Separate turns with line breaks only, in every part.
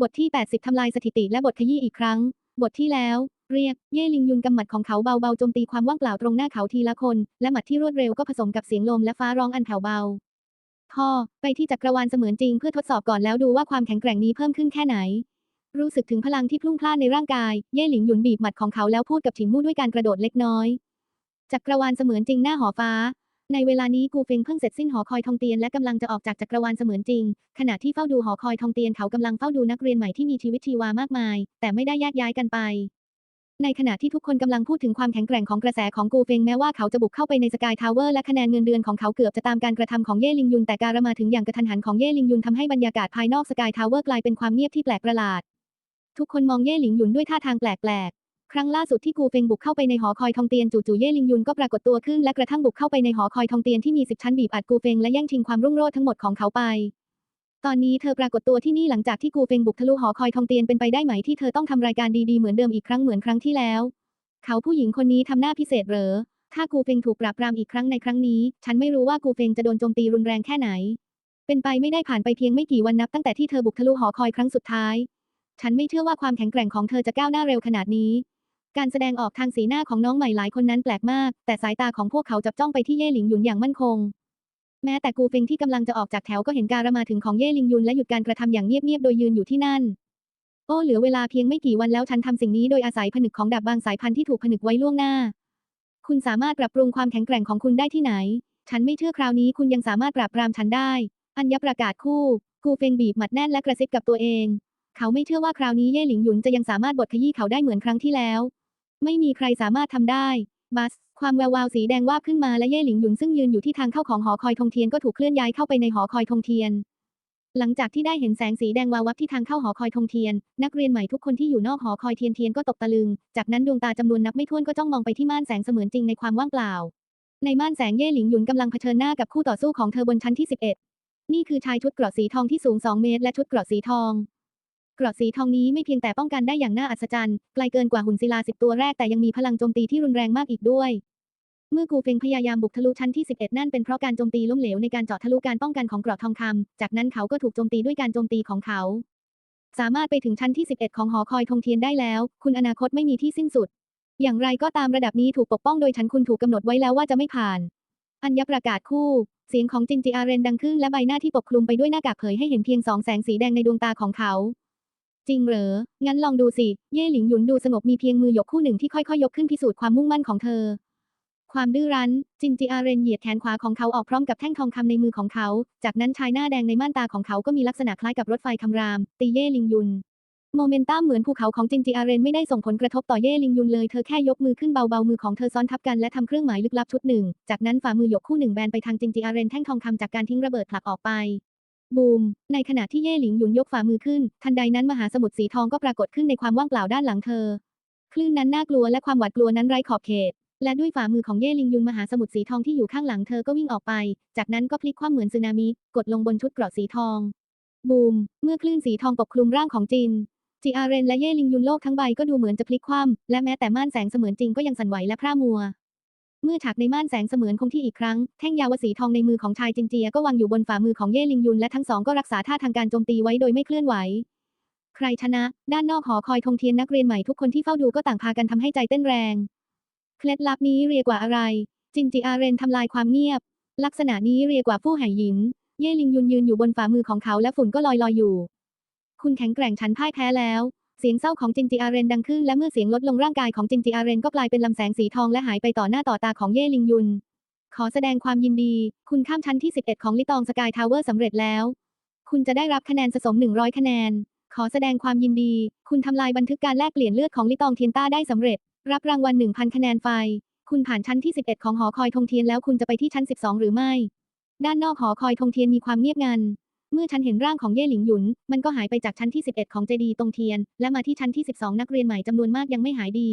บทที่ 80 ทำลายสถิติและบทขยี้อีกครั้ง บทที่แล้ว เรียก เย่ลิงยุนกำหมัดของเขาเบาๆโจมตีความว่างเปล่าตรงหน้าเขาทีละคน และหมัดที่รวดเร็วก็ผสมกับเสียงลมและฟ้าร้องอันแผ่วเบาพ่อไปที่จักรวาลเสมือนจริงเพื่อทดสอบก่อนแล้วดูว่าความแข็งแกร่งนี้เพิ่มขึ้นแค่ไหน รู้สึกถึงพลังที่พลุ่งพล่านในร่างกาย เย่หลิงหยุนบีบหมัดของเขาแล้วพูดกับฉินมู่ด้วยการกระโดดเล็กน้อย จักรวาลเสมือนจริงหน้าหอฟ้า ในเวลานี้กูเฟงเพิ่งเสร็จสิ้นหอคอยทองเตียนและกำลังจะออกจากจักรวาลเสมือนจริง ขณะที่เฝ้าดูหอคอยทองเตียนเขากำลังเฝ้าดูนักเรียนใหม่ที่มีชีวิตชีวามากมาย แต่ไม่ได้แยกย้ายกันไป ในขณะที่ทุกคนกำลังพูดถึงความแข็งแกร่งของกระแสของกูเฟงแม้ว่าเขาจะบุกเข้าไปในสกายทาวเวอร์และคะแนนเงินเดือนของเขาเกือบจะตามการกระทำของเย่ลิงยุนแต่การมาถึงอย่างกระทันหันของเย่ลิงยุนทำให้บรรยากาศภายนอกสกายทาวเวอร์กลายเป็นความเงียบที่แปลกประหลาด ทุกคนมองเย่หลิงยุนด้วยท่าทางแปลกๆ ครั้งล่าสุดที่กูเฟงบุกเข้าไปในหอคอยทองเตียนจู่ๆเย่ลิงยุนก็ปรากฏตัวขึ้นและกระทั่งบุกเข้าไปในหอคอยทองเตียนที่มีสิบชั้นบีบอัดกูเฟงและแย่งชิงความรุ่งโรจน์ทั้งหมดของเขาไป ตอนนี้เธอปรากฏตัวที่นี่หลังจากที่กูเฟงบุกทะลุหอคอยทองเตียนเป็นไปได้ไหมที่เธอต้องทำรายการดีๆเหมือนเดิมอีกครั้งเหมือนครั้งที่แล้ว เขาผู้หญิงคนนี้ทำหน้าพิเศษเหรอ ถ้ากูเฟงถูกปราบปรามอีกครั้งในครั้งนี้ ฉันไม่รู้ว่ากูเฟงจะโดนโจมตีรุนแรงแค่ไหน เป็นไปไม่ได้ผ่านไปเพียงไม่กี่วันนับตั้งแต่ที่เธอบุกทะลุหอคอยครั้งสุดท้าย ฉันไม่เชื่อว่าความแข็งแกร่งของเธอจะก้าวหน้าเร็วขนาดนี้ การแสดงออกทางสีหน้าของน้องใหม่หลายคนนั้นแปลกมาก แต่สายตาของพวกเขาจับจ้องไปที่เย่หลิงหยุนอย่างมั่นคง แม้แต่กูเฟงที่กำลังจะออกจากแถวก็เห็นการมาถึงของเย่หลิงหยุนและหยุดการกระทำอย่างเงียบๆโดยยืนอยู่ที่นั่น โอ้เหลือเวลาเพียงไม่กี่วันแล้วฉันทำสิ่งนี้โดยอาศัยผนึกของดาบบางสายพันธุ์ที่ถูกผนึกไว้ล่วงหน้า คุณสามารถปรับปรุงความแข็งแกร่งของคุณได้ที่ไหน ฉันไม่เชื่อคราวนี้คุณยังสามารถปราบปรามฉันได้ อัญญประกาศคู่ กูเฟงบีบหมัดแน่นและกระซิบกับตัวเอง เขาไม่เชื่อว่าคราวนี้เย่หลิงหยุนจะยังสามารถบดขยี้เขาได้เหมือนครั้งที่แล้ว ไม่มีใครสามารถทำได้ บัส ความแวววาวสีแดงวาบขึ้นมาและเย่หลิงหยุนซึ่งยืนอยู่ที่ทางเข้าของหอคอยทงเทียนก็ถูกเคลื่อนย้ายเข้าไปในหอคอยทงเทียน หลังจากที่ได้เห็นแสงสีแดงวาววับที่ทางเข้าหอคอยทงเทียน นักเรียนใหม่ทุกคนที่อยู่นอกหอคอยเทียนเทียนก็ตกตะลึง จากนั้นดวงตาจำนวนนับไม่ถ้วนก็จ้องมองไปที่ม่านแสงเสมือนจริงในความว่างเปล่า ในม่านแสงเย่หลิงหยุนกำลังเผชิญหน้ากับคู่ต่อสู้ของเธอบนชั้นที่ 11 นี่คือชายชุดเกราะสีทองที่สูง 2 เมตร และชุดเกราะสีทอง กราะสีทองนี้ไม่เพียงแต่ป้องกันได้อย่างน่าอัศจรรย์ ไกลเกินกว่าหุ่นศิลาสิบตัวแรกแต่ยังมีพลังโจมตีที่รุนแรงมากอีกด้วย เมื่อกูเฟงพยายามบุกทะลุชั้นที่ 11 นั่นเป็นเพราะการโจมตีล้มเหลวในการเจาะทะลุการป้องกันของเกราะทองคำจากนั้นเขาก็ถูกโจมตีด้วยการโจมตีของเขา สามารถไปถึงชั้นที่ 11 ของหอคอยทงเทียนได้แล้ว คุณอนาคตไม่มีที่สิ้นสุด อย่างไรก็ตามระดับนี้ถูกปกป้องโดยฉันคุณถูกกำหนดไว้แล้วว่าจะไม่ผ่าน อัญญประกาศคู่เสียงของจินจิอาเรนดังขึ้นและใบหน้าที่ปกคลุมไปด้วยหน้ากากเผยให้เห็นเพียงสองแสงสีแดงในดวงตาของเขา จริงเหรอ งั้นลองดูสิ เย่หลิงหยุนดูสงบมีเพียงมือยกคู่หนึ่งที่ค่อยๆ ยกขึ้นพิสูจน์ความมุ่งมั่นของเธอ ความดื้อรั้น จินจิอาเรนเหยียดแขนขวาของเขาออกพร้อมกับแท่งทองคำในมือของเขา จากนั้นชายหน้าแดงในม่านตาของเขาก็มีลักษณะคล้ายกับรถไฟคำราม ตีเย่หลิงหยุน โมเมนตัมเหมือนภูเขาของจินจิอาเรนไม่ได้ส่งผลกระทบต่อเย่หลิงยุนเลย เธอแค่ยกมือขึ้นเบาๆมือของเธอซ้อนทับกันและทำเครื่องหมายลึกลับชุดหนึ่ง จากนั้นฝ่ามือยกคู่หนึ่งแบนไปทางจินจิอาเรนแท่งทองคำจากการทิ้งระเบิดผลักออกไป บูม ในขณะที่เย่หลิงหยุนยกฝ่ามือขึ้น ทันใดนั้นมหาสมุทรสีทองก็ปรากฏขึ้นในความว่างเปล่าด้านหลังเธอ คลื่นนั้นน่ากลัวและความหวาดกลัวนั้นไร้ขอบเขต และด้วยฝ่ามือของเย่หลิงยุนมหาสมุทรสีทองที่อยู่ข้างหลังเธอก็วิ่งออกไป จากนั้นก็พลิกคว่ำเหมือนสึนามิ กดลงบนชุดเกราะสีทอง บูม เมื่อคลื่นสีทองปกคลุมร่างของจินจีอาเรนและเย่ลิงยุนโลกทั้งใบก็ดูเหมือนจะพลิกคว่ำและแม้แต่ม่านแสงเสมือนจริงก็ยังสั่นไหวและพร่ามัว เมื่อฉากในม่านแสงเสมือนคงที่อีกครั้ง แท่งยาวสีทองในมือของชายจินเจียก็วางอยู่บนฝ่ามือของเย่ลิงยุนและทั้งสองก็รักษาท่าทางการโจมตีไว้โดยไม่เคลื่อนไหว ใครชนะ ด้านนอกหอคอยธงเทียนนักเรียนใหม่ทุกคนที่เฝ้าดูก็ต่างพากันทำให้ใจเต้นแรง เคล็ดลับนี้เรียกว่าอะไร จินจิอาเรนทำลายความเงียบ ลักษณะนี้เรียกว่าผู้ไหหยิน เย่ลิงยุนยืนอยู่บนฝ่ามือของเขาและฝุ่นก็ลอยลอยอยู่ คุณแข็งแกร่งฉันพ่ายแพ้แล้ว เสียงเศร้าของจินจิอาเรนดังขึ้นและเมื่อเสียงลดลงร่างกายของจินจิอาเรนก็กลายเป็นลำแสงสีทองและหายไปต่อหน้าต่อตาของเย่ลิงยุน ขอแสดงความยินดี คุณข้ามชั้นที่ 11 ของลิตองสกายทาวเวอร์สำเร็จแล้ว คุณจะได้รับคะแนนสะสม 100 คะแนน ขอแสดงความยินดี คุณทำลายบันทึกการแลกเปลี่ยนเลือดของลิตองเทียนต้าได้สำเร็จ รับรางวัล 1,000 คะแนนไฟ คุณผ่านชั้นที่ 11 ของหอคอยธงเทียนแล้วคุณจะไปที่ชั้น 12 หรือไม่ ด้านนอกหอคอยธงเทียนมีความเงียบงัน เมื่อฉันเห็นร่างของเย่หลิงหยุน มันก็หายไปจากชั้นที่ 11 ของเจดีย์ตงเทียน และมาที่ชั้นที่ 12 นักเรียนใหม่จำนวนมากยังไม่หายดี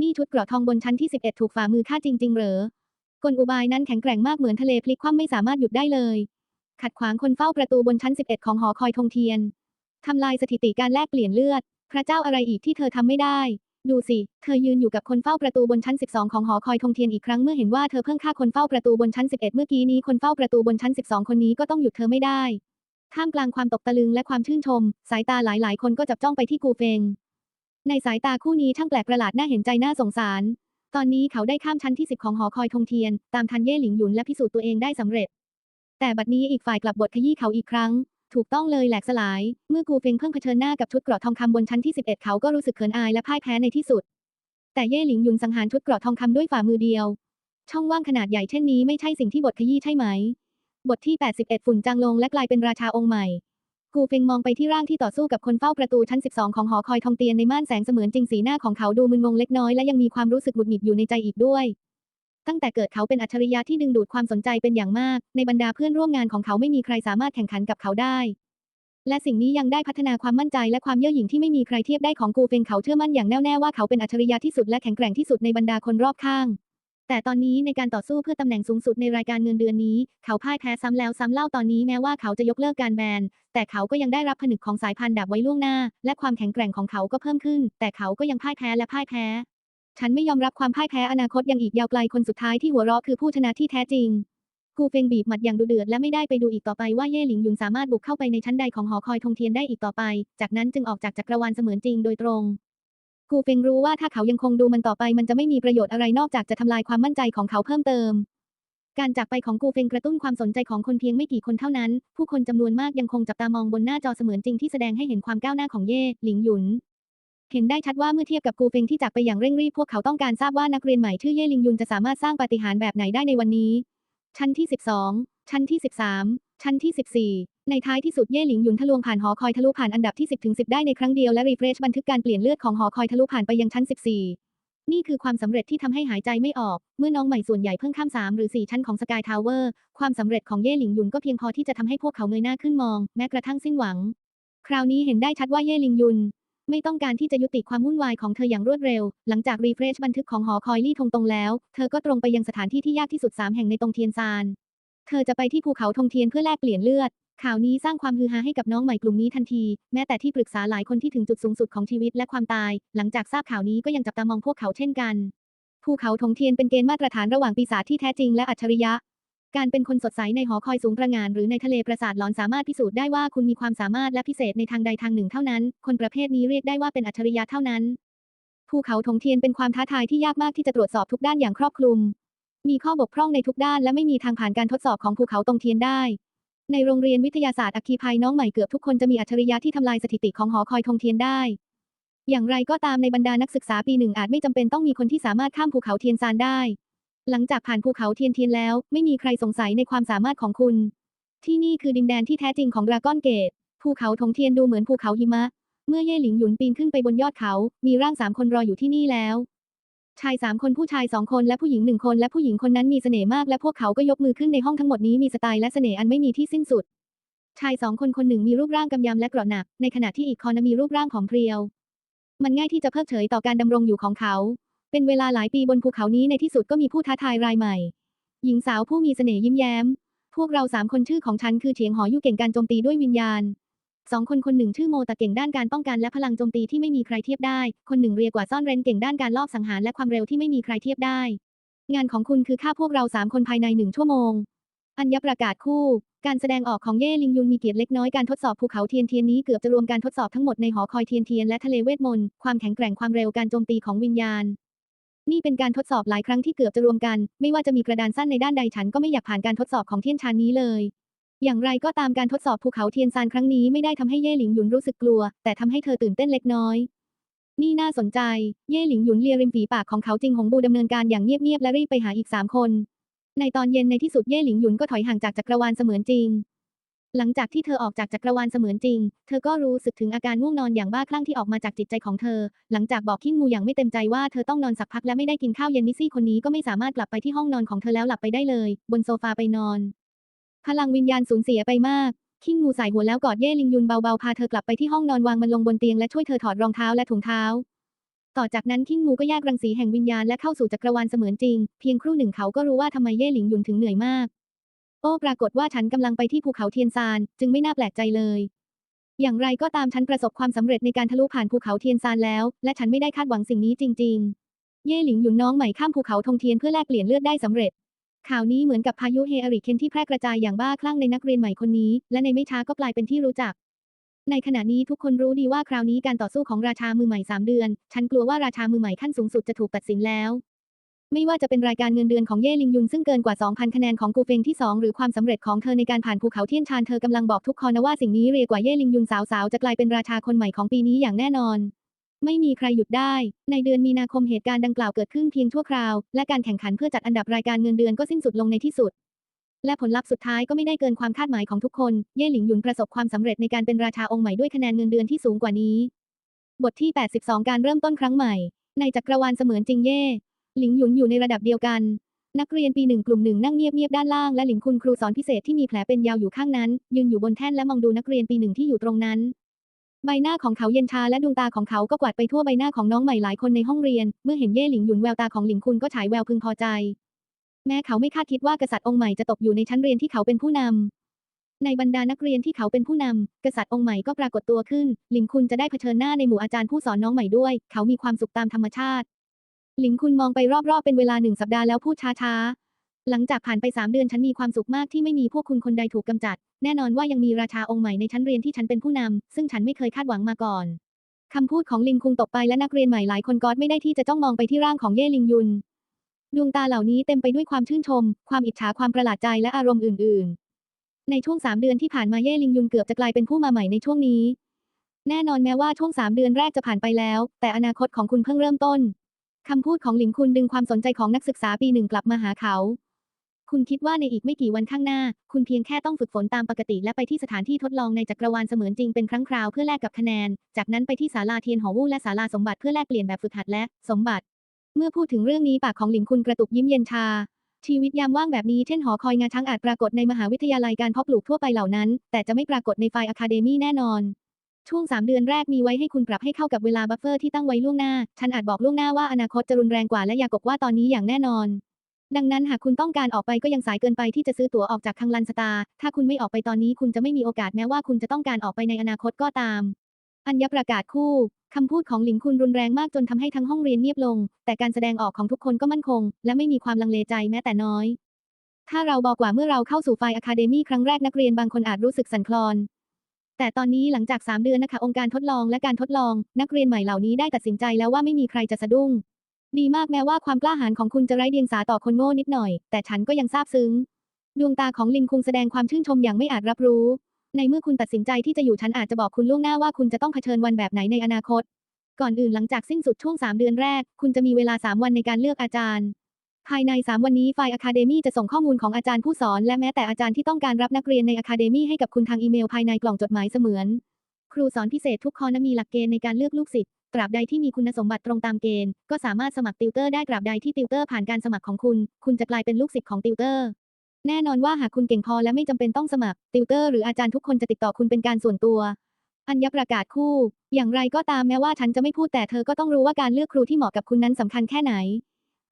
นี่ชุดเกราะทองบนชั้นที่ 11 ถูกฝ่ามือฆ่าจริง ๆ เหรอกลอุบายนั้นแข็งแกร่งมากเหมือนทะเลพลิกคว่ำไม่สามารถหยุดได้เลย ขัดขวางคนเฝ้าประตูบนชั้น 11 ของหอคอยธงเทียนทำลายสถิติการแลกเปลี่ยนเลือด พระเจ้าอะไรอีกที่เธอทำไม่ได้ ดูสิ เธอยืนอยู่กับคนเฝ้าประตูบนชั้น 12 ของหอคอยธงเทียนอีกครั้งเมื่อเห็นว่าเธอเพิ่งฆ่าคนเฝ้าประตูบนชั้น 11 เมื่อกี้นี้คนเฝ้าประตูบนชั้น 12 คนนี้ก็ต้องหยุดเธอไม่ได้ ท่ามกลางความตกตะลึงและความชื่นชม สายตาหลายๆ คนก็จับจ้องไปที่กูเฟง ในสายตาคู่นี้ช่างแปลกประหลาดน่าเห็นใจน่าสงสาร ตอนนี้เขาได้ข้ามชั้นที่ 10 ของหอคอยธงเทียน ตามทันเย่หลิงหยุนและพิสูจน์ตัวเองได้สำเร็จ แต่บัดนี้อีกฝ่ายกลับบทขยี้เขาอีกครั้ง ถูกต้องเลยแหลกสลาย เมื่อกูเฟงเพิ่งเผชิญหน้ากับชุดเกราะทองคำบนชั้นที่ 11 เขาก็รู้สึกเขินอายและพ่ายแพ้ในที่สุด แต่เย่หลิงยุนสังหารชุดเกราะทองคำด้วยฝ่ามือเดียว ช่องว่างขนาดใหญ่เช่นนี้ไม่ใช่สิ่งที่บทขยี้ใช่ไหม บทที่ 81 ฝุ่นจางลงและกลายเป็นราชาองค์ใหม่ กูเฟงมองไปที่ร่างที่ต่อสู้กับคนเฝ้าประตูชั้น 12 ของหอคอยทองเตียนในม่านแสงเสมือนจริงสีหน้าของเขาดูมึนงงเล็กน้อยและยังมีความรู้สึกหงุดหงิดอยู่ในใจอีกด้วย ตั้งแต่เกิดเขาเป็นอัจฉริยะที่ดึงดูดความสนใจเป็นอย่างมาก ในบรรดาเพื่อนร่วมงานของเขาไม่มีใครสามารถแข่งขันกับเขาได้ และสิ่งนี้ยังได้พัฒนาความมั่นใจและความเย่อหยิ่งที่ไม่มีใครเทียบได้ของกูเฟงเขาเชื่อมั่นอย่างแน่วแน่ว่าเขาเป็นอัจฉริยะที่สุดและแข็งแกร่งที่สุดในบรรดาคนรอบข้าง แต่ตอนนี้ในการต่อสู้เพื่อตำแหน่งสูงสุดในรายการเงินเดือนนี้ เขาพ่ายแพ้ซ้ำแล้วซ้ำเล่าตอนนี้แม้ว่าเขาจะยกเลิกการแบนแต่เขาก็ยังได้รับผนึกของสายพันธุ์ดาบไว้ล่วงหน้า และความแข็งแกร่งของเขาก็เพิ่มขึ้น แต่เขาก็ยังพ่ายแพ้และพ่ายแพ้ ฉันไม่ยอมรับความพ่ายแพ้อนาคตยังอีกยาวไกลคนสุดท้ายที่หัวเราะคือผู้ชนะที่แท้จริงกูเฟงบีบหมัดอย่างดุเดือดและไม่ได้ไปดูอีกต่อไปว่าเย่หลิงหยุนสามารถบุกเข้าไปในชั้นใดของหอคอยธงเทียนได้อีกต่อไป จากนั้นจึงออกจากจักรวาลเสมือนจริงโดยตรงกูเฟงรู้ว่าถ้าเขายังคงดูมันต่อไปมันจะไม่มีประโยชน์อะไรนอกจากจะทำลายความมั่นใจของเขาเพิ่มเติม การจากไปของกูเฟงกระตุ้นความสนใจของคนเพียงไม่กี่คนเท่านั้น ผู้คนจำนวนมากยังคงจับตามองบนหน้าจอเสมือนจริงที่แสดงให้เห็นความก้าวหน้าของเย่หลิงหยุน เห็นได้ชัดว่าเมื่อเทียบกับกูเฟงที่จากไปอย่างเร่งรีบพวกเขาต้องการทราบว่านักเรียนใหม่ชื่อเย่หลิงยุนจะสามารถสร้างปาฏิหาริย์แบบไหนได้ในวันนี้ ชั้นที่ 12 ชั้นที่ 13 ชั้นที่ 14 ในท้ายที่สุดเย่หลิงยุนทะลวงผ่านหอคอยทะลุผ่านอันดับที่ 10ถึง10 ได้ในครั้งเดียวและรีเฟรชบันทึกการเปลี่ยนเลือดของหอคอยทะลุผ่านไปยังชั้น 14 นี่คือความสำเร็จที่ทำให้หายใจไม่ออก เมื่อน้องใหม่ส่วนใหญ่เพิ่งข้าม3หรือ4ชั้นของสกายทาวเวอร์ความสำเร็จของเย่หลิงยุนก็เพียงพอที่จะทำให้พวกเขาเงยหน้าขึ้นมอง แม้กระทั่งสิ้นหวัง คราวนี้เห็นได้ชัดว่าเย่หลิงยุน ไม่ต้องการที่จะยุติความวุ่นวายของเธออย่างรวดเร็ว หลังจากรีเฟรชบันทึกของหอคอยลี่ทงตรงแล้ว เธอก็ตรงไปยังสถานที่ที่ยากที่สุด3แห่งในตรงเทียนซาน เธอจะไปที่ภูเขาธงเทียนเพื่อแลกเปลี่ยนเลือด ข่าวนี้สร้างความฮือฮาให้กับน้องใหม่กลุ่มนี้ทันที แม้แต่ที่ปรึกษาหลายคนที่ถึงจุดสูงสุดของชีวิตและความตาย หลังจากทราบข่าวนี้ก็ยังจับตามองพวกเขาเช่นกัน ภูเขาธงเทียนเป็นเกณฑ์มาตรฐานระหว่างปีศาจที่แท้จริงและอัจฉริยะ การเป็นคนสดใสในหอคอยสูงประงานหรือในทะเลปราสาทหลอนสามารถพิสูจน์ได้ว่าคุณมีความสามารถและพิเศษในทางใดทางหนึ่งเท่านั้น คนประเภทนี้เรียกได้ว่าเป็นอัจฉริยะเท่านั้น ภูเขาธงเทียนเป็นความท้าทายที่ยากมากที่จะตรวจสอบทุกด้านอย่างครอบคลุม มีข้อบกพร่องในทุกด้านและไม่มีทางผ่านการทดสอบของภูเขาตงเทียนได้ ในโรงเรียนวิทยาศาสตร์อัคคีภัยน้องใหม่เกือบทุกคนจะมีอัจฉริยะที่ทำลายสถิติของหอคอยธงเทียนได้ อย่างไรก็ตามในบรรดานักศึกษาปีหนึ่งอาจไม่จำเป็นต้องมีคนที่สามารถข้ามภูเขาเทียนซานได้ หลังจากผ่านภูเขาเทียนเทียนแล้ว ไม่มีใครสงสัยในความสามารถของคุณ ที่นี่คือดินแดนที่แท้จริงของดราก้อนเกต ภูเขาธงเทียนดูเหมือนภูเขาหิมะ เมื่อเย่หลิงหยุนปีนขึ้นไปบนยอดเขา มีร่างสามคนรออยู่ที่นี่แล้ว ชายสามคนผู้ชายสองคนและผู้หญิงหนึ่งคนและผู้หญิงคนนั้นมีเสน่ห์มากและพวกเขาก็ยกมือขึ้นในห้องทั้งหมดนี้มีสไตล์และเสน่ห์อันไม่มีที่สิ้นสุด ชายสองคนคนหนึ่งมีรูปร่างกำยำและเกราะหนัก ในขณะที่อีกคนมีรูปร่างผอมเพรียว มันง่ายที่จะเพิกเฉยต่อการดำรงอยู่ของเขา เป็นเวลาหลายปีบนภูเขานี้ในที่สุดก็มีผู้ท้าทายรายใหม่ หญิงสาวผู้มีเสน่ห์ยิ้มแย้ม พวกเราสามคนชื่อของฉันคือเฉียงหอยู่เก่งการโจมตีด้วยวิญญาณสองคนคนหนึ่งชื่อโมตะเก่งด้านการป้องกันและพลังโจมตีที่ไม่มีใครเทียบได้ คนหนึ่งเรียกว่าซ่อนเร้นเก่งด้านการลอบสังหารและความเร็วที่ไม่มีใครเทียบได้ งานของคุณคือฆ่าพวกเราสามคนภายในหนึ่งชั่วโมง อัญญประกาศคู่ การแสดงออกของเย่ลิงยุนมีเกียรติเล็กน้อยการทดสอบภูเขาเทียนเทียนนี้เกือบจะรวมการทดสอบทั้งหมดในหอคอยเทียนเทียนและทะเลเวทมนต์ความแข็งแกร่งความเร็วการโจมตีของวิญญาณ นี่เป็นการทดสอบหลายครั้งที่เกือบจะรวมกัน ไม่ว่าจะมีกระดานสั้นในด้านใดฉันก็ไม่อยากผ่านการทดสอบของเทียนชานนี้เลย อย่างไรก็ตามการทดสอบภูเขาเทียนซานครั้งนี้ไม่ได้ทำให้เย่หลิงหยุนรู้สึกกลัว แต่ทำให้เธอตื่นเต้นเล็กน้อย นี่น่าสนใจ เย่หลิงหยุนเลียริมฝีปากของเขาจริงหงบูดำเนินการอย่างเงียบๆและรีบไปหาอีกสามคน ในตอนเย็นในที่สุดเย่หลิงหยุนก็ถอยห่างจากจักรวาลเสมือนจริง หลังจากที่เธอออกจากจักรวาลเสมือนจริง เธอก็รู้สึกถึงอาการง่วงนอนอย่างบ้าคลั่งที่ออกมาจากจิตใจของเธอ หลังจากบอกขิ้งงูอย่างไม่เต็มใจว่าเธอต้องนอนสักพักและไม่ได้กินข้าวเย็นนิซี่คนนี้ก็ไม่สามารถกลับไปที่ห้องนอนของเธอแล้วหลับไปได้เลย บนโซฟาไปนอน พลังวิญญาณสูญเสียไปมากขิ้งงูใส่หัวแล้วกอดเย่ลิงยุนเบาๆพาเธอกลับไปที่ห้องนอนวางมันลงบนเตียงและช่วยเธอถอดรองเท้าและถุงเท้า ต่อจากนั้นขิ้งงูก็แยกรังสีแห่งวิญญาณและเข้าสู่จักรวาลเสมือนจริง เพียงครู่หนึ่งเขาก็รู้ว่าทำไมเย่หลิงยุนถึงเหนื่อยมาก โอ้ปรากฏว่าฉันกำลังไปที่ภูเขาเทียนซาน จึงไม่น่าแปลกใจเลย อย่างไรก็ตามฉันประสบความสำเร็จในการทะลุผ่านภูเขาเทียนซานแล้ว และฉันไม่ได้คาดหวังสิ่งนี้จริง ๆ เย่หลิงหยุนน้องใหม่ข้ามภูเขาธงเทียนเพื่อแลกเปลี่ยนเลือดได้สำเร็จ ข่าวนี้เหมือนกับพายุเฮอริเคนที่แพร่กระจายอย่างบ้าคลั่งในนักเรียนใหม่คนนี้ และในไม่ช้าก็กลายเป็นที่รู้จัก ในขณะนี้ทุกคนรู้ดีว่าคราวนี้การต่อสู้ของราชามือใหม่สามเดือน ฉันกลัวว่าราชามือใหม่ขั้นสูงสุดจะถูกตัดสินแล้ว ไม่ว่าจะเป็นรายการเงินเดือนของเย่ลิงยุนซึ่งเกินกว่า 2,000 คะแนนของกูเฟงที่ 2 หรือความสำเร็จของเธอในการผ่านภูเขาเทียนชานเธอกำลังบอกทุกคนนะว่าสิ่งนี้เรียกว่าเย่ลิงยุนสาวๆ จะกลายเป็นราชาคนใหม่ของปีนี้อย่างแน่นอน ไม่มีใครหยุดได้ ในเดือนมีนาคมเหตุการณ์ดังกล่าวเกิดขึ้นเพียงชั่วคราว และการแข่งขันเพื่อจัดอันดับรายการเงินเดือนก็สิ้นสุดลงในที่สุด และผลลัพธ์สุดท้ายก็ไม่ได้เกินความคาดหมายของทุกคน เย่หลิงหยุนประสบความสำเร็จในการเป็นราชาองค์ใหม่ด้วยคะแนนเงินเดือนที่สูงกว่านี้ บทที่ 82 การเริ่มต้นครั้งใหม่ในจักรวาลเสมือนจริงเย่ หลิงหยุนอยู่ในระดับเดียวกัน นักเรียนปีหนึ่งกลุ่มหนึ่งนั่งเงียบๆด้านล่างและหลิงคุณครูสอนพิเศษที่มีแผลเป็นยาวอยู่ข้างนั้น ยืนอยู่บนแท่นและมองดูนักเรียนปีหนึ่งที่อยู่ตรงนั้น ใบหน้าของเขาเย็นชาและดวงตาของเขาก็กวาดไปทั่วใบหน้าของน้องใหม่หลายคนในห้องเรียน เมื่อเห็นเย่หลิงหยุนแววตาของหลิงคุณก็ฉายแววพึงพอใจ แม้เขาไม่คาดคิดว่ากษัตริย์องค์ใหม่จะตกอยู่ในชั้นเรียนที่เขาเป็นผู้นำในบรรดานักเรียนที่เขาเป็นผู้นำกษัตริย์องค์ใหม่ก็ปรากฏตัวขึ้นหลิงคุณจะได้เผชิญหน้าในหมู่อาจารย์ผู้สอนน้องใหม่ด้วย เขามีความสุขตามธรรมชาติ หลิงคุณมองไปรอบๆ เป็นเวลาหนึ่งสัปดาห์แล้วพูดช้าๆ หลังจากผ่านไปสามเดือนฉันมีความสุขมากที่ไม่มีพวกคุณคนใดถูกกำจัด แน่นอนว่ายังมีราชาองค์ใหม่ในชั้นเรียนที่ฉันเป็นผู้นำ ซึ่งฉันไม่เคยคาดหวังมาก่อน คำพูดของลิงคุงตกไปและนักเรียนใหม่หลายคนก็ไม่ได้ที่จะจ้องมองไปที่ร่างของเย่ลิงยุน ดวงตาเหล่านี้เต็มไปด้วยความชื่นชม ความอิจฉา ความประหลาดใจและอารมณ์อื่น ๆ ในช่วงสามเดือนที่ผ่านมาเย่ลิงยุนเกือบจะกลายเป็นผู้มาใหม่ในช่วงนี้ แน่นอนแม้ว่าช่วงสามเดือนแรกจะผ่านไปแล้ว แต่อนาคตของคุณเพิ่งเริ่มต้น คำพูดของหลิงคุณดึงความสนใจของนักศึกษาปีหนึ่งกลับมาหาเขา คุณคิดว่าในอีกไม่กี่วันข้างหน้า คุณเพียงแค่ต้องฝึกฝนตามปกติ และไปที่สถานที่ทดลองในจักรวาลเสมือนจริงเป็นครั้งคราวเพื่อแลกกับคะแนน จากนั้นไปที่ศาลาเทียนหอวู่และศาลาสมบัติเพื่อแลกเปลี่ยนแบบฝึกหัดและสมบัติ เมื่อพูดถึงเรื่องนี้ปากของหลิงคุณกระตุกยิ้มเย็นชาชีวิตยามว่างแบบนี้เช่นหอคอยงาช้างอาจปรากฏในมหาวิทยาลัยการเพาะปลูกทั่วไปเหล่านั้น แต่จะไม่ปรากฏในไฟอะคาเดมี่แน่นอน ช่วง 3 เดือนแรกมีไว้ให้คุณปรับให้เข้ากับเวลาบัฟเฟอร์ที่ตั้งไว้ล่วงหน้า ฉันอาจบอกล่วงหน้าว่าอนาคตจะรุนแรงกว่าและอย่ากกว่าตอนนี้อย่างแน่นอน ดังนั้นหากคุณต้องการออกไปก็ยังสายเกินไปที่จะซื้อตั๋วออกจากคังลันสตาร์ถ้าคุณไม่ออกไปตอนนี้คุณจะไม่มีโอกาสแม้ว่าคุณจะต้องการออกไปในอนาคตก็ตาม อัญญประกาศคู่คำพูดของหลิงคุณรุนแรงมากจนทำให้ทั้งห้องเรียนเงียบลง แต่การแสดงออกของทุกคนก็มั่นคง และไม่มีความลังเลใจแม้แต่น้อย ถ้าเราบอกว่าเมื่อเราเข้าสู่ไฟอะคาเดมี่ครั้งแรกนักเรียนบางคนอาจรู้สึกสั่นคลอน แต่ตอนนี้หลังจาก 3 เดือนนะคะองค์การทดลองและการทดลอง นักเรียนใหม่เหล่านี้ได้ตัดสินใจแล้วว่าไม่มีใครจะสะดุ้ง ดีมากแม้ว่าความกล้าหาญของคุณจะไร้เดียงสาต่อคนโง่นิดหน่อย แต่ฉันก็ยังซาบซึ้ง ดวงตาของลิงคุงแสดงความชื่นชมอย่างไม่อาจรับรู้ ในเมื่อคุณตัดสินใจที่จะอยู่ฉันอาจจะบอกคุณล่วงหน้าว่าคุณจะต้องเผชิญวันแบบไหนในอนาคต ก่อนอื่นหลังจากสิ้นสุดช่วง 3 เดือนแรก คุณจะมีเวลา 3 วันในการเลือกอาจารย์ ภายใน 3 วันนี้ไฟอะคาเดมี่จะส่งข้อมูลของอาจารย์ผู้สอน และแม้แต่อาจารย์ที่ต้องการรับนักเรียนในอะคาเดมี่ให้กับคุณทางอีเมลภายในกล่องจดหมายเสมือน ครูสอนพิเศษทุกคอนะมีหลักเกณฑ์ในการเลือกลูกศิษย์ตราบใดที่มีคุณสมบัติตรงตามเกณฑ์ ก็สามารถสมัครติวเตอร์ได้ตราบใดที่ติวเตอร์ผ่านการสมัครของคุณ คุณจะกลายเป็นลูกศิษย์ของติวเตอร์ แน่นอนว่าหากคุณเก่งพอและไม่จำเป็นต้องสมัคร ติวเตอร์หรืออาจารย์ทุกคนจะติดต่อคุณเป็นการส่วนตัวอัญญประกาศคู่ อย่างไรก็ตามแม้ว่าฉันจะไม่พูดแต่เธอก็ต้องรู้ว่าการเลือกครูที่เหมาะกับคุณนั้นสำคัญแค่ไหน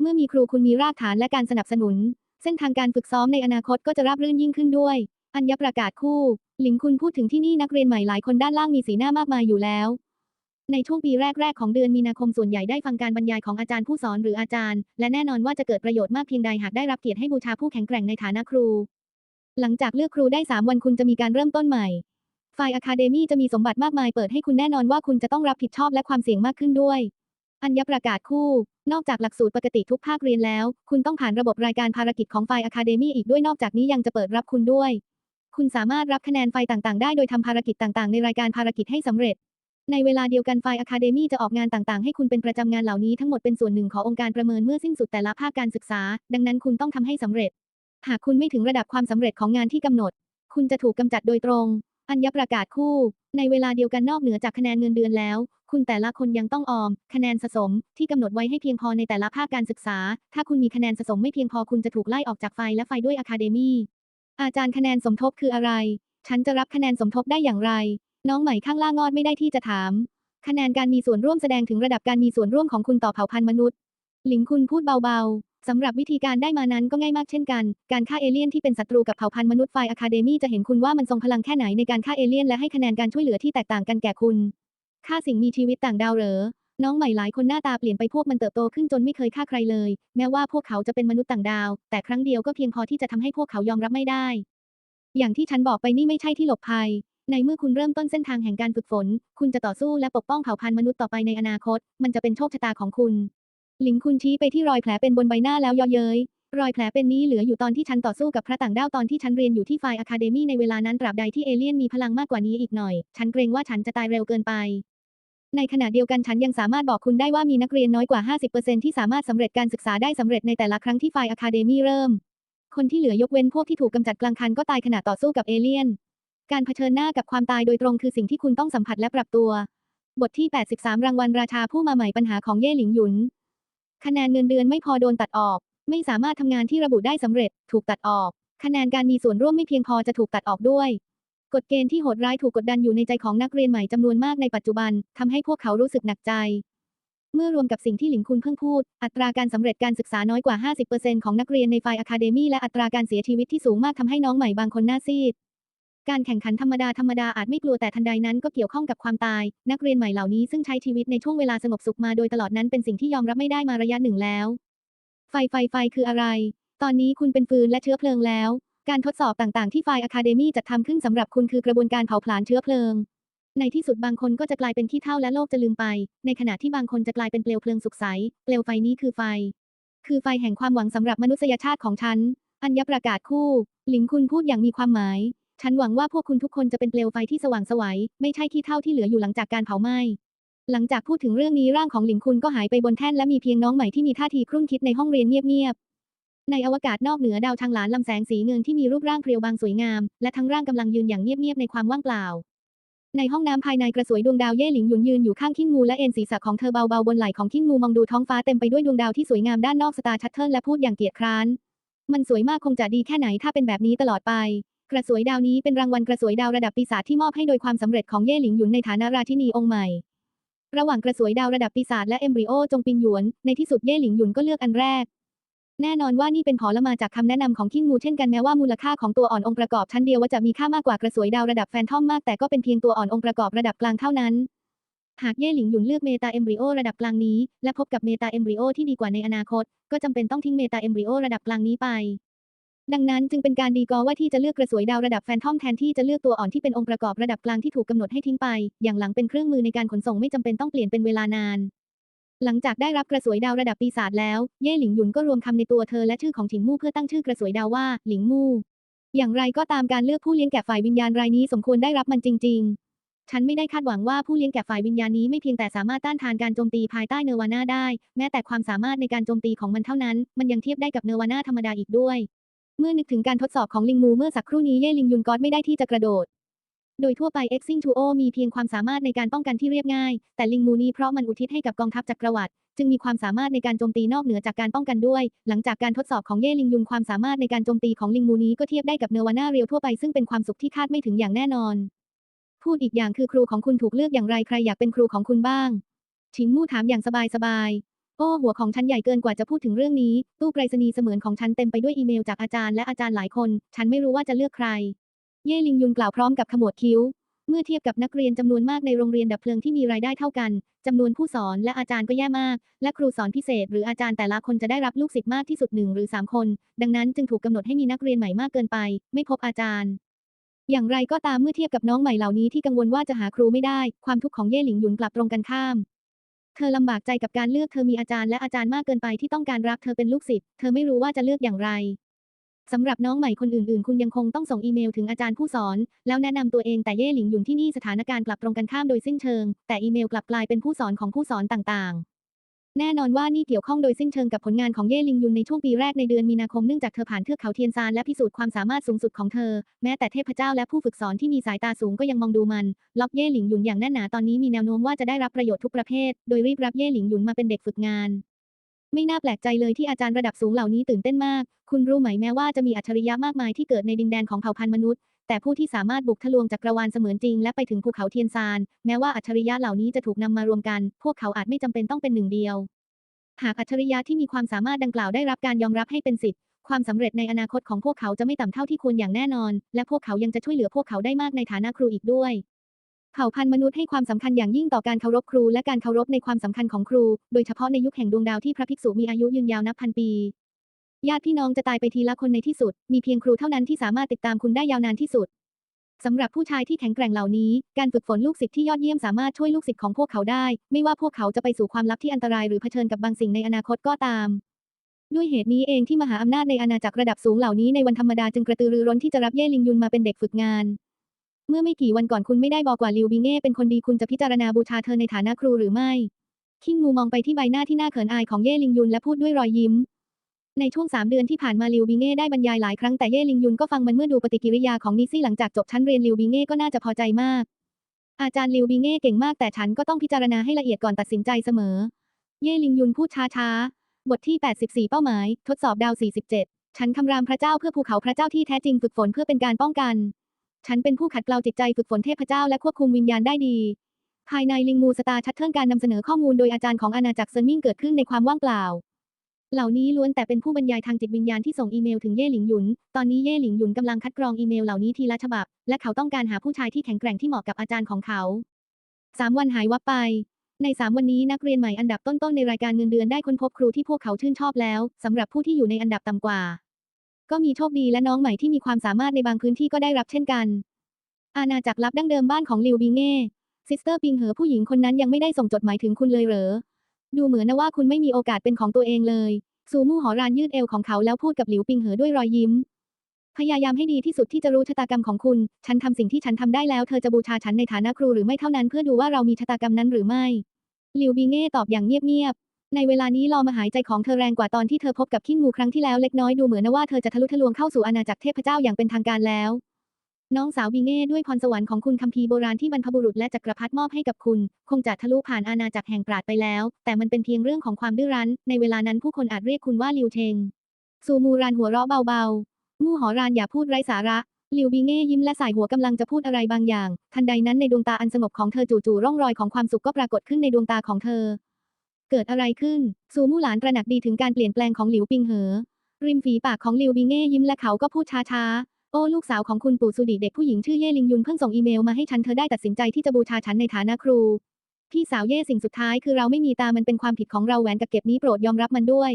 เมื่อมีครูคุณมีรากฐานและการสนับสนุน เส้นทางการฝึกซ้อมในอนาคตก็จะราบรื่นยิ่งขึ้นด้วย อัญญประกาศคู่ หลิงคุณพูดถึงที่นี่นักเรียนใหม่หลายคนด้านล่างมีสีหน้ามากมายอยู่แล้ว ในช่วงปีแรก ๆ ของเดือนมีนาคมส่วนใหญ่ได้ฟังการบรรยายของอาจารย์ผู้สอนหรืออาจารย์ และแน่นอนว่าจะเกิดประโยชน์มากเพียงใดหากได้รับเกียรติให้บูชาผู้แข็งแกร่งในฐานะครู หลังจากเลือกครูได้ 3 วันคุณจะมีการเริ่มต้นใหม่ฝ่ายอะคาเดมี่จะมีสมบัติมากมายเปิดให้คุณแน่นอนว่าคุณจะต้องรับผิดชอบและความเสี่ยงมากขึ้นด้วย อัญญประกาศคู่ นอกจากหลักสูตรปกติทุกภาคเรียนแล้ว คุณต้องผ่านระบบรายการภารกิจของฝ่ายอะคาเดมี่อีกด้วยนอกจากนี้ยังจะเปิดรับคุณด้วย คุณสามารถรับคะแนนไฟต่างๆ ได้โดยทำภารกิจต่างๆ ในรายการภารกิจให้สำเร็จ ในเวลาเดียวกันไฟอะคาเดมี่จะออกงานต่างๆ ให้คุณเป็นประจำงานเหล่านี้ทั้งหมดเป็นส่วนหนึ่งขององค์การประเมินเมื่อสิ้นสุดแต่ละภาคการศึกษา ดังนั้นคุณต้องทำให้สำเร็จ หากคุณไม่ถึงระดับความสำเร็จของงานที่กำหนด คุณจะถูกกำจัดโดยตรงอัญญประกาศคู่ ในเวลาเดียวกันนอกเหนือจากคะแนนเงินเดือนแล้ว คุณแต่ละคนยังต้องออม คะแนนสะสม ที่กำหนดไว้ให้เพียงพอในแต่ละภาคการศึกษา ถ้าคุณมีคะแนนสะสมไม่เพียงพอคุณจะถูกไล่ออกจากไฟและไฟด้วยอะคาเดมี่อาจารย์คะแนนสมทบคืออะไร ฉันจะรับคะแนนสมทบได้อย่างไร น้องใหม่ข้างล่างงอดไม่ได้ที่จะถาม คะแนนการมีส่วนร่วมแสดงถึงระดับการมีส่วนร่วมของคุณต่อเผ่าพันธุ์มนุษย์หลิงคุณพูดเบาๆ สำหรับวิธีการได้มานั้นก็ง่ายมากเช่นกัน การฆ่าเอเลี่ยนที่เป็นศัตรูกับเผ่าพันธุ์มนุษย์ไฟอะคาเดมี่จะเห็นคุณว่ามันทรงพลังแค่ไหนในการฆ่าเอเลี่ยนและให้คะแนนการช่วยเหลือที่แตกต่างกันแก่คุณ ฆ่าสิ่งมีชีวิตต่างดาวเหรอ น้องใหม่หลายคนหน้าตาเปลี่ยนไปพวกมันเติบโตขึ้นจนไม่เคยฆ่าใครเลย แม้ว่าพวกเขาจะเป็นมนุษย์ต่างดาว แต่ครั้งเดียวก็เพียงพอที่จะทำให้พวกเขายอมรับไม่ได้ อย่างที่ฉันบอกไปนี่ไม่ใช่ที่หลบภัย ในเมื่อคุณเริ่มต้นเส้นทางแห่งการฝึกฝน คุณจะต่อสู้และปกป้องเผ่าพันธุ์มนุษย์ต่อไปในอนาคต มันจะเป็นโชคชะตาของคุณ หลิงคุณชี้ไปที่รอยแผลเป็นบนใบหน้าแล้วยาะเย้ยรอยแผลเป็นนี้เหลืออยู่ตอนที่ฉันต่อสู้กับพระต่างด้าวตอนที่ฉันเรียนอยู่ที่ไฟอะคาเดมีในเวลานั้นตราบใดที่เอเลี่ยนมีพลังมากกว่านี้อีกหน่อย ฉันเกรงว่าฉันจะตายเร็วเกินไป ในขณะเดียวกันฉันยังสามารถบอกคุณได้ว่ามีนักเรียนน้อยกว่า 50%ที่สามารถสำเร็จการศึกษาได้สำเร็จในแต่ละครั้งที่ไฟอะคาเดมีเริ่ม คนที่เหลือยกเว้นพวกที่ถูกกำจัดกลางคันก็ตายขณะต่อสู้กับเอเลี่ยน การเผชิญหน้ากับความตายโดยตรงคือสิ่งที่คุณต้องสัมผัสและปรับตัว บทที่ 83 รางวัลราชาผู้มาใหม่ปัญหาของเย่หลิงหยุน คะแนนเงินเดือนไม่พอโดนตัดออก ไม่สามารถทำงานที่ระบุได้สำเร็จ ถูกตัดออก คะแนนการมีส่วนร่วมไม่เพียงพอจะถูกตัดออกด้วย กฎเกณฑ์ที่โหดร้ายถูกกดดันอยู่ในใจของนักเรียนใหม่จำนวนมากในปัจจุบันทำให้พวกเขารู้สึกหนักใจ เมื่อรวมกับสิ่งที่หลิงคุณเพิ่งพูด อัตราการสำเร็จการศึกษาน้อยกว่า 50%ของนักเรียนในไฟอะคาเดมีและอัตราการเสียชีวิตที่สูงมากทำให้น้องใหม่บางคนหน้าซีดการแข่งขันธรรมดาธรรมดาอาจไม่กลัวแต่ทันใดนั้นก็เกี่ยวข้องกับความตาย นักเรียนใหม่เหล่านี้ซึ่งใช้ชีวิตในช่วงเวลาสงบสุขมาโดยตลอดนั้นเป็นสิ่งที่ยอมรับไม่ได้มาระยะหนึ่งแล้ว ไฟไฟไฟคืออะไร ตอนนี้คุณเป็นฟืนและเชื้อเพลิงแล้ว การทดสอบต่างๆ ที่ไฟอะคาเดมีจัดทำขึ้นสำหรับคุณคือกระบวนการเผาผลาญเชื้อเพลิง ในที่สุดบางคนก็จะกลายเป็นขี้เถ้าและโลกจะลืมไป ในขณะที่บางคนจะกลายเป็นเปลวเพลิงสุขใส เปลวไฟนี้คือไฟ คือไฟแห่งความหวังสำหรับมนุษยชาติของฉัน อัญญประกาศคู่ หลิงคุณพูดอย่างมีความหมาย ฉันหวังว่าพวกคุณทุกคนจะเป็นเปลวไฟที่สว่างไสวัย ไม่ใช่ขี้เถ้าที่เหลืออยู่หลังจากการเผาไหม้หลังจากพูดถึงเรื่องนี้ร่างของหลิงคุณก็หายไปบนแท่นและมีเพียงน้องใหม่ที่มีท่าทีครุ่นคิดในห้องเรียนเงียบๆ ในอวกาศนอกเหนือดาวทางหลานลำแสงสีเงินที่มีรูปร่างเพรียวบางสวยงาม และทั้งร่างกำลังยืนอย่างเงียบๆในความว่างเปล่า ในห้องน้ำภายในกระสวยดวงดาวเย่หลิงหยุนยืนอยู่ข้างขี้งูและเอ็นศีรษะของเธอเบาๆบนไหล่ของขี้งูมองดูท้องฟ้าเต็มไปด้วยดวงดาวที่สวยงามด้านนอกสตาร์ชัตเทิลและพูดอย่างเกียจคร้าน มันสวยมากคงจะดีแค่ไหนถ้าเป็นแบบนี้ตลอดไป กระสวยดาวนี้เป็นรางวัลกระสวยดาวระดับปีศาจที่มอบให้โดยความสำเร็จของเย่หลิงหยุนในฐานะราชินีองค์ใหม่ระหว่างกระสวยดาวระดับปีศาจและเอมบริโอจงปินหยวน ในที่สุดเย่หลิงหยุนก็เลือกอันแรก แน่นอนว่านี่เป็นผลมาจากคำแนะนำของคิงมูเช่นกันแม้ว่ามูลค่าของตัวอ่อนองค์ประกอบชั้นเดียวว่าจะมีค่ามากกว่ากระสวยดาวระดับแฟนทอมมากแต่ก็เป็นเพียงตัวอ่อนองค์ประกอบระดับกลางเท่านั้น หากเย่หลิงหยุนเลือกเมตาเอมบริโอระดับกลางนี้ และพบกับเมตาเอมบริโอที่ดีกว่าในอนาคต ก็จำเป็นต้องทิ้งเมตาเอมบริโอระดับกลางนี้ไป ดังนั้นจึงเป็นการดีกอว่าที่จะเลือกกระสวยดาวระดับแฟนทอมแทนที่จะเลือกตัวอ่อนที่เป็นองค์ประกอบระดับกลางที่ถูกกำหนดให้ทิ้งไป อย่างหลังเป็นเครื่องมือในการขนส่งไม่จำเป็นต้องเปลี่ยนเป็นเวลานาน หลังจากได้รับกระสวยดาวระดับปีศาจแล้ว เย่หลิงหยุนก็รวมคำในตัวเธอและชื่อของถิงมู่เพื่อตั้งชื่อกระสวยดาวว่า หลิงมู่ อย่างไรก็ตามการเลือกผู้เลี้ยงแกะฝ่ายวิญญาณรายนี้สมควรได้รับมันจริง ๆ ฉันไม่ได้คาดหวังว่าผู้เลี้ยงแกะฝ่ายวิญญาณนี้ไม่เพียงแต่สามารถต้านทานการโจมตีภายใต้เนวาน่าได้ แม้แต่ความสามารถในการโจมตีของมันเท่านั้น มันยังเทียบได้กับเนวาน่าธรรมดาอีกด้วย เมื่อนึกถึงการทดสอบของลิงมูเมื่อสักครู่นี้เย่ลิงยุนก็อดไม่ได้ที่จะกระโดด โดยทั่วไป Exing 2O มีเพียงความสามารถในการป้องกันที่เรียบง่าย แต่ลิงมูนี้เพราะมันอุทิศให้กับกองทัพจักรวรรดิจึงมีความสามารถในการโจมตีนอกเหนือจากการป้องกันด้วย หลังจากการทดสอบของเย่ลิงยุนความสามารถในการโจมตีของลิงมูนี้ก็เทียบได้กับเนวาน่าเรียวทั่วไปซึ่งเป็นความสุขที่คาดไม่ถึงอย่างแน่นอน พูดอีกอย่างคือครูของคุณถูกเลือกอย่างไรใครอยากเป็นครูของคุณบ้าง ชิงมู่ถามอย่างสบายๆ โอ้หัวของฉันใหญ่เกินกว่าจะพูดถึงเรื่องนี้ ตู้ไปรษณีย์เสมือนของฉันเต็มไปด้วยอีเมลจากอาจารย์และอาจารย์หลายคน ฉันไม่รู้ว่าจะเลือกใคร เย่ลิงยุนกล่าวพร้อมกับขมวดคิ้ว เมื่อเทียบกับนักเรียนจำนวนมากในโรงเรียนดับเพลิงที่มีรายได้เท่ากันจำนวนผู้สอนและอาจารย์ก็แย่มาก และครูสอนพิเศษ หรืออาจารย์แต่ละคนจะได้รับลูกศิษย์มากที่สุดหนึ่งหรือสามคน ดังนั้นจึงถูกกำหนดให้มีนักเรียนใหม่มากเกินไป ไม่พบอาจารย์อย่างไรก็ตามเมื่อเทียบกับน้องใหม่เหล่านี้ที่กังวลว่าจะหาครูไม่ได้ ความทุกข์ของเย่หลิงหยุนกลับตรงกันข้าม เธอลำบากใจกับการเลือกเธอมีอาจารย์และอาจารย์มากเกินไปที่ต้องการรับเธอเป็นลูกศิษย์ เธอไม่รู้ว่าจะเลือกอย่างไร สำหรับน้องใหม่คนอื่นๆ คุณยังคงต้องส่งอีเมลถึงอาจารย์ผู้สอน แล้วแนะนำตัวเองแต่เย่หลิงหยุนที่นี่สถานการณ์กลับตรงกันข้ามโดยสิ้นเชิง แต่อีเมลกลับกลายเป็นผู้สอนของผู้สอนต่างๆ แน่นอนว่านี่เกี่ยวข้องโดยสิ้นเชิงกับผลงานของเย่หลิงยุนในช่วงปีแรกในเดือนมีนาคมเนื่องจากเธอผ่านเทือกเขาเทียนซานและพิสูจน์ความสามารถสูงสุดของเธอ แม้แต่เทพเจ้าและผู้ฝึกสอนที่มีสายตาสูงก็ยังมองดูมัน ล็อกเย่หลิงหยุนอย่างแน่นหนาตอนนี้มีแนวโน้มว่าจะได้รับประโยชน์ทุกประเภท โดยรีบรับเย่หลิงหยุนมาเป็นเด็กฝึกงาน ไม่น่าแปลกใจเลยที่อาจารย์ระดับสูงเหล่านี้ตื่นเต้นมาก คุณรู้ไหมแม้ว่าจะมีอัจฉริยะมากมายที่เกิดในดินแดนของเผ่าพันธุ์มนุษย์ แต่ผู้ที่สามารถบุกทะลวงจักรวาลเสมือนจริง และไปถึงภูเขาเทียนซาน แม้ว่าอัจฉริยะเหล่านี้จะถูกนำมารวมกัน พวกเขาอาจไม่จำเป็นต้องเป็นหนึ่งเดียว หากอัจฉริยะที่มีความสามารถดังกล่าวได้รับการยอมรับให้เป็นสิทธิ์ ความสำเร็จในอนาคตของพวกเขาจะไม่ต่ำเท่าที่ควรอย่างแน่นอน และพวกเขายังจะช่วยเหลือพวกเขาได้มากในฐานะครูอีกด้วย เผ่าพันธุ์มนุษย์ให้ความสำคัญอย่างยิ่งต่อการเคารพครูและการเคารพในความสำคัญของครู โดยเฉพาะในยุคแห่งดวงดาวที่พระภิกษุมีอายุยืนยาวนับพันปีญาติพี่น้องจะตายไปทีละคนในที่สุด มีเพียงครูเท่านั้นที่สามารถติดตามคุณได้ยาวนานที่สุดสำหรับผู้ชายที่แข็งแกร่งเหล่านี้ การฝึกฝนลูกศิษย์ที่ยอดเยี่ยมสามารถช่วยลูกศิษย์ของพวกเขาได้ ไม่ว่าพวกเขาจะไปสู่ความลับที่อันตรายหรือเผชิญกับบางสิ่งในอนาคตก็ตาม ด้วยเหตุนี้เองที่มหาอำนาจในอาณาจักรระดับสูงเหล่านี้ในวันธรรมดาจึงกระตือรือร้นที่จะรับเย่ลิงยุนมาเป็นเด็กฝึกงาน เมื่อไม่กี่วันก่อนคุณไม่ได้บอกว่าลิวบิงเง่เป็นคนดีคุณจะพิจารณาบูชาเธอในฐานะครูหรือไม่ คิงมูมองไปที่ใบหน้าที่น่าเขินอายของเย่ลิงยุนและพูดด้วยรอยยิ้ม ในช่วง3เดือนที่ผ่านมาลิวบิงเง่ได้บรรยายหลายครั้งแต่เย่ลิงยุนก็ฟังมันเมื่อดูปฏิกิริยาของนิซี่หลังจากจบชั้นเรียนลิวบิงเง่ก็น่าจะพอใจมาก อาจารย์ลิวบิงเง่เก่งมากแต่ฉันก็ต้องพิจารณาให้ละเอียดก่อนตัดสินใจเสมอ เย่ลิงยุนพูดช้าๆ บทที่ 84 เป้าหมาย ทดสอบดาว 47 ฉันคำรามพระเจ้าเพื่อภูเขาพระเจ้าที่แท้จริงฝึกฝนเพื่อเป็นการป้องกัน ฉันเป็นผู้ขัดเกลาจิตใจฝึกฝนเทพเจ้าและควบคุมวิญญาณได้ดี ภายในลิงมูสตาชัตเทิลการนำเสนอข้อมูลโดยอาจารย์ของอาณาจักรเซินมิงเกิดขึ้นในความว่างเปล่า เหล่านี้ล้วนแต่เป็นผู้บรรยายทางจิตวิญญาณที่ส่งอีเมลถึงเย่หลิงหยุน ตอนนี้เย่หลิงหยุนกำลังคัดกรองอีเมลเหล่านี้ทีละฉบับ และเขาต้องการหาผู้ชายที่แข็งแกร่งที่เหมาะกับอาจารย์ของเขาสามวันหายวับไปในสามวันนี้นักเรียนใหม่อันดับต้นๆในรายการเงินเดือนได้ค้นพบครูที่พวกเขาชื่นชอบแล้วสำหรับผู้ที่อยู่ในอันดับต่ำกว่า ก็มีโชคดีและน้องใหม่ที่มีความสามารถในบางพื้นที่ก็ได้รับเช่นกัน อาณาจักรลับดั้งเดิมบ้านของลิวบิงเง่ซิสเตอร์ปิงเหอผู้หญิงคนนั้นยังไม่ได้ส่งจดหมายถึงคุณเลยเหรอ ดูเหมือนนะว่าคุณไม่มีโอกาสเป็นของตัวเองเลย ซูมู่หอรานยืดเอวของเขาแล้วพูดกับหลิวปิงเหอด้วยรอยยิ้ม พยายามให้ดีที่สุดที่จะรู้ชะตากรรมของคุณ ฉันทำสิ่งที่ฉันทำได้แล้ว เธอจะบูชาฉันในฐานะครูหรือไม่เท่านั้นเพื่อดูว่าเรามีชะตากรรมนั้นหรือไม่ หลิวบิงเง่ตอบอย่างเงียบๆ ในเวลานี้ลอมหายใจของเธอแรงกว่าตอนที่เธอพบกับขิ้นมูครั้งที่แล้วเล็กน้อยดูเหมือนนะว่าเธอจะทะลุทะลวงเข้าสู่อาณาจักรเทพเจ้าอย่างเป็นทางการแล้ว น้องสาวบิงเง่ด้วยพรสวรรค์ของคุณคัมภีร์โบราณที่บรรพบุรุษและจักรพรรดิมอบให้กับคุณ คงจะทะลุผ่านอาณาจักรแห่งปราดไปแล้ว แต่มันเป็นเพียงเรื่องของความดื้อรั้น ในเวลานั้นผู้คนอาจเรียกคุณว่าลิวเชงซูมูรานหัวเราะเบาๆมู่หอรานอย่าพูดไร้สาระลิวบิงเง่ยิ้มและสายหัวกำลังจะพูดอะไรบางอย่าง ทันใดนั้นในดวงตาอันสงบของเธอจู่ๆร่องรอยของความสุขก็ปรากฏขึ้นในดวงตาของเธอ เกิดอะไรขึ้น ซูมู่หลานตระหนักดีถึงการเปลี่ยนแปลงของหลิวปิงเหอ ริมฝีปากของหลิวบิงเง่ยิ้มและเขาก็พูดช้าๆ โอ้ลูกสาวของคุณปู่สุดิเด็กผู้หญิงชื่อเย่ลิงยุนเพิ่งส่งอีเมลมาให้ฉันเธอได้ตัดสินใจที่จะบูชาฉันในฐานะครู พี่สาวเย่สิ่งสุดท้ายคือเราไม่มีตามันเป็นความผิดของเราแหวนกับเก็บนี้โปรดยอมรับมันด้วย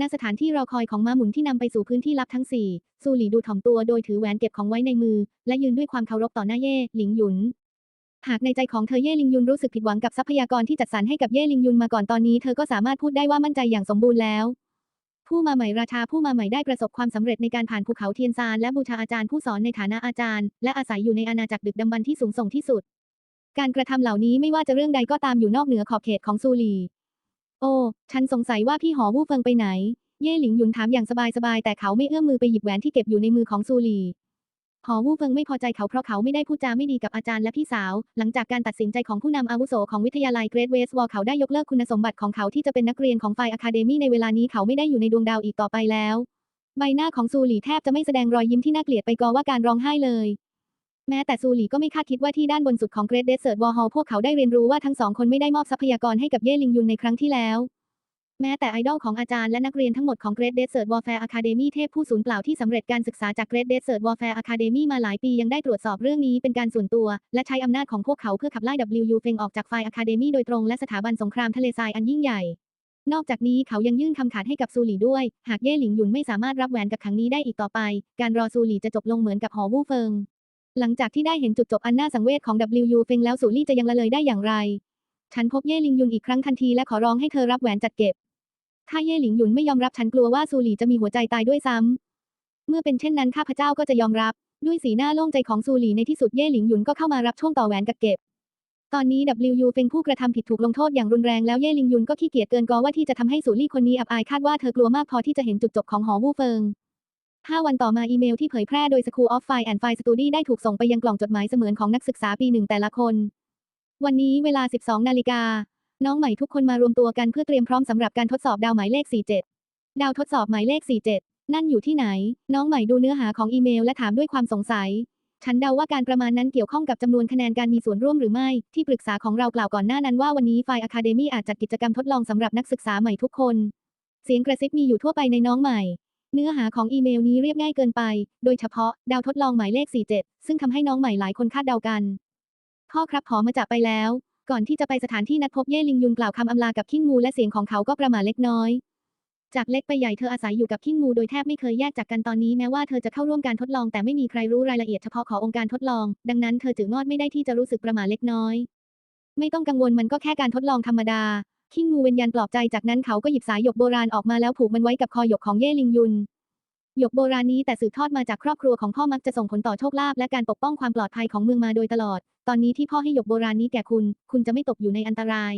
ณสถานที่รอคอยของม้าหมุนที่นำไปสู่พื้นที่ลับทั้งสี่ซูหลีดูถ่อมตัวโดยถือแหวนเก็บของไว้ในมือ และยืนด้วยความเคารพต่อหน้าเย่หลิงหยุน หากในใจของเธอเย่ลิงยุนรู้สึกผิดหวังกับทรัพยากรที่จัดสรรให้กับเย่ลิงยุนมาก่อนตอนนี้เธอก็สามารถพูดได้ว่ามั่นใจอย่างสมบูรณ์แล้ว ผู้มาใหม่ราชาผู้มาใหม่ได้ประสบความสำเร็จในการผ่านภูเขาเทียนซานและบูชาอาจารย์ผู้สอนในฐานะอาจารย์ และอาศัยอยู่ในอาณาจักรดึกดำบรรที่สูงส่งที่สุด การกระทำเหล่านี้ไม่ว่าจะเรื่องใดก็ตามอยู่นอกเหนือขอบเขตของซูหลี โอ้ฉันสงสัยว่าพี่หอวู่เฟิงไปไหน เย่หลิงยุนถามอย่างสบายๆแต่เขาไม่เอื้อมมือไปหยิบแหวนที่เก็บอยู่ในมือของซูหลี หอวู่เฟิงไม่พอใจเขาเพราะเขาไม่ได้พูดจาไม่ดีกับอาจารย์และพี่สาว หลังจากการตัดสินใจของผู้นำอาวุโสของวิทยาลัยเกรทเวสวอลเขาได้ยกเลิกคุณสมบัติของเขาที่จะเป็นนักเรียนของฝ่ายอะคาเดมี่ในเวลานี้เขาไม่ได้อยู่ในดวงดาวอีกต่อไปแล้ว ใบหน้าของซูหลีแทบจะไม่แสดงรอยยิ้มที่น่าเกลียดไปกอว่าการร้องไห้เลย แม้แต่ซูหลีก็ไม่คาดคิดว่าที่ด้านบนสุดของเกรทเดสเซิร์ตวอลฮอลพวกเขาได้เรียนรู้ว่าทั้งสองคนไม่ได้มอบทรัพยากรให้กับเย่ลิงยุนในครั้งที่แล้ว แม้แต่ไอดอลของอาจารย์และนักเรียนทั้งหมดของ Great Desert Warfare Academy เทพผู้สูญเปล่าที่สำเร็จการศึกษาจาก Great Desert Warfare Academy มาหลายปียังได้ตรวจสอบเรื่องนี้เป็นการส่วนตัว และใช้อำนาจของพวกเขาเพื่อขับไล่ WU เฟงออกจากไฟ Academy โดยตรงและสถาบันสงครามทะเลทรายอันยิ่งใหญ่ นอกจากนี้เขายังยื่นคำขาดให้กับซูหลีด้วย หากเย่หลิงหยุนไม่สามารถรับแหวนกับขังนี้ได้อีกต่อไป การรอซูหลีจะจบลงเหมือนกับหอวู่เฟิง หลังจากที่ได้เห็นจุดจบอันน่าสังเวชของ WU เฟงแล้วซูหลี่จะยังละเลยได้อย่างไร ฉันพบเย่หลิงหยุนอีกครั้งทันทีและขอร้องให้เธอรับแหวนจัดเก็บ ถ้าเย่หลิงหยุนไม่ยอมรับฉันกลัวว่าซูหลี่จะมีหัวใจตายด้วยซ้ำ เมื่อเป็นเช่นนั้นข้าพเจ้าก็จะยอมรับ ด้วยสีหน้าโล่งใจของซูหลี่ในที่สุดเย่หลิงหยุนก็เข้ามารับช่วงต่อแหวนกับเก็บ ตอนนี้ WU เป็นผู้กระทำผิดถูกลงโทษอย่างรุนแรงแล้วเย่หลิงหยุนก็ขี้เกียจเกินกอว่าที่จะทำให้ซูลี่คนนี้อับอายคาดว่าเธอกลัวมากพอที่จะเห็นจุดจบของหอวู่เฟิงห้าวันต่อมาอีเมลที่เผยแพร่โดย School of Fire and Fire Study ได้ถูกส่งไปยังกล่องจดหมายเสมือนของนักศึกษาปีหนึ่งแต่ละคน วันนี้เวลา 12 นาฬิกา น้องใหม่ทุกคนมารวมตัวกันเพื่อเตรียมพร้อมสำหรับการทดสอบดาวหมายเลข 47 ดาวทดสอบหมายเลข 47 นั่นอยู่ที่ไหน น้องใหม่ดูเนื้อหาของอีเมลและถามด้วยความสงสัย ฉันเดาว่าการประมาณนั้นเกี่ยวข้องกับจำนวนคะแนนการมีส่วนร่วมหรือไม่ ที่ปรึกษาของเรากล่าวก่อนหน้านั้นว่าวันนี้ฝ่ายอะคาเดมี่อาจจัดกิจกรรมทดลองสำหรับนักศึกษาใหม่ทุกคน เสียงกระซิบมีอยู่ทั่วไปในน้องใหม่เนื้อหาของอีเมลนี้เรียบง่ายเกินไป โดยเฉพาะดาวทดลองหมายเลข 47 ซึ่งทำให้น้องใหม่หลายคนคาดเดากัน พ่อครับหอมาจะไปแล้ว ก่อนที่จะไปสถานที่นัดพบเย่ลิงยุนกล่าวคำอำลากับขิ้งงูและเสียงของเขาก็ประหม่าเล็กน้อย จากเล็กไปใหญ่เธออาศัยอยู่กับขิ้งงูโดยแทบไม่เคยแยกจากกันตอนนี้แม้ว่าเธอจะเข้าร่วมการทดลองแต่ไม่มีใครรู้รายละเอียดเฉพาะขององค์การทดลอง ดังนั้นเธอจึงงอดไม่ได้ที่จะรู้สึกประหม่าเล็กน้อย ไม่ต้องกังวลมันก็แค่การทดลองธรรมดาขิ้งงูเวียนยันปลอบใจจากนั้นเขาก็หยิบสายหยกโบราณออกมาแล้วผูกมันไว้กับคอหยกของเย่ลิงยุน หยกโบราณนี้แต่สืบทอดมาจากครอบครัวของพ่อมักจะส่งผลต่อโชคลาภและการปกป้องความปลอดภัยของเมืองมาโดยตลอด ตอนนี้ที่พ่อให้หยกโบราณนี้แก่คุณ คุณจะไม่ตกอยู่ในอันตราย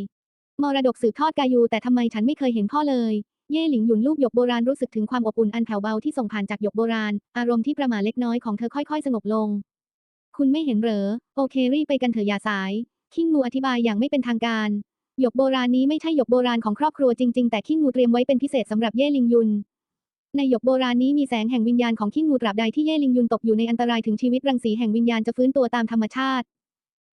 มรดกสืบทอดกายูแต่ทำไมฉันไม่เคยเห็นพ่อเลย เย่หลิงหยุนลูกหยกโบราณรู้สึกถึงความอบอุ่นอันแผ่วเบาที่ส่งผ่านจากหยกโบราณ อารมณ์ที่ประหม่าเล็กน้อยของเธอค่อยๆ สงบลง คุณไม่เห็นเหรอ โอเครีบไปกันเถอะอย่าสาย คิงงูอธิบายอย่างไม่เป็นทางการ หยกโบราณนี้ไม่ใช่หยกโบราณของครอบครัวจริงๆ แต่คิงงูเตรียมไว้เป็นพิเศษสำหรับเย่หลิงยุน ในหยกโบราณนี้มีแสงแห่งวิญญาณของคิงงูตราบใดที่เย่ลิงยุนตกอยู่ในอันตรายถึงชีวิตรังสีแห่งวิญญาณจะฟื้นตัวตามธรรมชาติ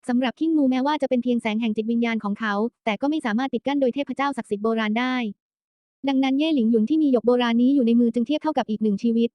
สำหรับคิงงูแม้ว่าจะเป็นเพียงแสงแห่งจิตวิญญาณของเขา แต่ก็ไม่สามารถปิดกั้นโดยเทพเจ้าศักดิ์สิทธิ์โบราณได้ ดังนั้นเย่หลิงหยุนที่มีหยกโบราณนี้อยู่ในมือจึงเทียบเท่ากับอีกหนึ่งชีวิต